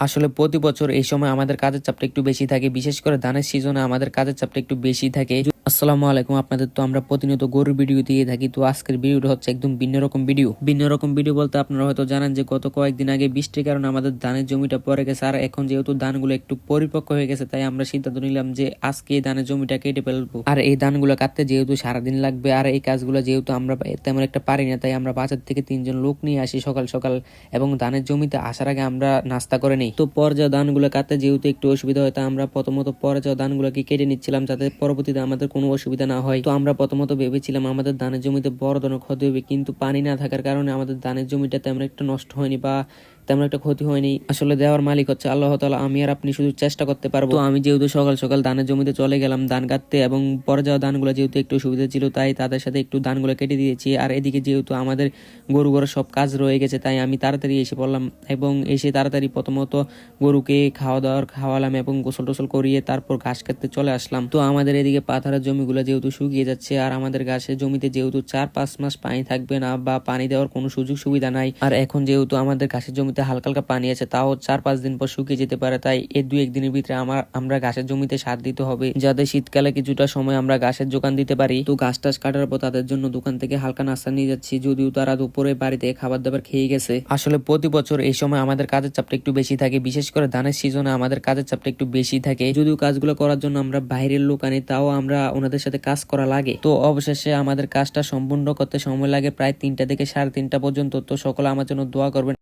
আসলে প্রতি বছর এই সময় আমাদের কাজের চাপটা একটু বেশি থাকে, বিশেষ করে ধানের সিজনে আমাদের কাজের চাপটা একটু বেশি থাকে। আসসালামু আলাইকুম, আপনাদের তো আমরা প্রতিনিয়ত গরুর ভিডিও দিয়ে থাকি, তো আজকের ভিডিওটা হচ্ছে একদম ভিন্ন রকম ভিডিও। ভিন্ন রকম ভিডিও বলতে আপনারা হয়তো জানেন যে গত কয়েকদিন আগে বৃষ্টির কারণে আমাদের ধানের জমিটা পড়ে গেছে, আর এখন যেহেতু ধানগুলো একটু পরিপক্ক হয়ে গেছে, তাই আমরা সিদ্ধান্ত নিলাম যে আজকে এই ধানের জমিটা কেটে ফেলব। আর এই ধানগুলো কাটতে যেহেতু সারাদিন লাগবে, আর এই কাজগুলো যেহেতু আমরা তেমন একটা পারি না, তাই আমরা বাজার থেকে তিনজন লোক নিয়ে আসি সকাল সকাল, এবং ধানের জমিতে আসার আগে আমরা নাস্তা করে নিই। তো পর্যায় ধানগুলো কাটতে যেহেতু একটু অসুবিধা হয়, তাই আমরা প্রথমত পর্যায় ধানগুলোকে কেটে নিচ্ছিলাম, যাতে পরবর্তীতে আমাদের কোনো অসুবিধা না হয়। তো আমরা প্রথমত ভেবেছিলাম আমাদের ধানের জমিতে বড় ধরনের ক্ষতি হবে, কিন্তু পানি না থাকার কারণে আমাদের ধানের জমিটা তেমন একটা নষ্ট হয়নি বা তেমন একটা ক্ষতি হয়নি। আসলে দেওয়ার মালিক হচ্ছে আল্লাহ তালা আমি আর আপনি শুধু চেষ্টা করতে পারব। আমি যেহেতু সকাল সকাল ধানের জমিতে চলে গেলাম ধান কাটতে এবং পরে যাওয়া ধানগুলো যেহেতু একটু সুবিধা ছিল, তাই তাদের সাথে একটু ধানগুলো কেটে দিয়েছি। আর এদিকে যেহেতু আমাদের গরু গরু সব কাজ রয়ে গেছে, তাই আমি তাড়াতাড়ি এসে পড়লাম এবং এসে তাড়াতাড়ি প্রথমত গরুকে খাওয়া দাওয়ার খাওয়ালাম এবং গোসল টোসল করিয়ে তারপর ঘাস কাটতে চলে আসলাম। তো আমাদের এদিকে পাথারের জমিগুলো যেহেতু শুকিয়ে যাচ্ছে আর আমাদের ঘাসের জমিতে যেহেতু চার পাঁচ মাস পানি থাকবে না বা পানি দেওয়ার কোনো সুযোগ সুবিধা নাই, আর এখন যেহেতু আমাদের ঘাসের জমিতে হালকা হালকা পানি আছে, তাও চার পাঁচ দিন পর শুকিয়ে যেতে পারে। তাই এই দুই একদিনের ভিতরে আমার, আমরা ঘাসের জমিতে সার দিতে হবে। যাতে শীতকালে কিছুটা সময় আমরা ঘাসের যোগান দিতে পারি। তো ঘাস টাস কাটার পর তাদের জন্য দোকান থেকে হালকা নাস্তা নিয়ে যাচ্ছি। যদিও তারা দুপুরে বাড়িতে খাবার দাবার খেয়ে গেছে। আসলে প্রতি বছর এই সময় আমাদের কাজের চাপটা একটু বেশি থাকে। বিশেষ করে ধানের সিজনে আমাদের কাজের চাপটা একটু বেশি থাকে। যদিও কাজগুলো করার জন্য আমরা বাইরের লোক আনি, তাও আমরা ওনাদের সাথে কাজ করা লাগে। তো অবশেষে আমাদের কাজটা সম্পূর্ণ করতে সময় লাগে প্রায় তিনটা থেকে সাড়ে তিনটা পর্যন্ত। তো সকলে আমার জন্য দোয়া করবেন।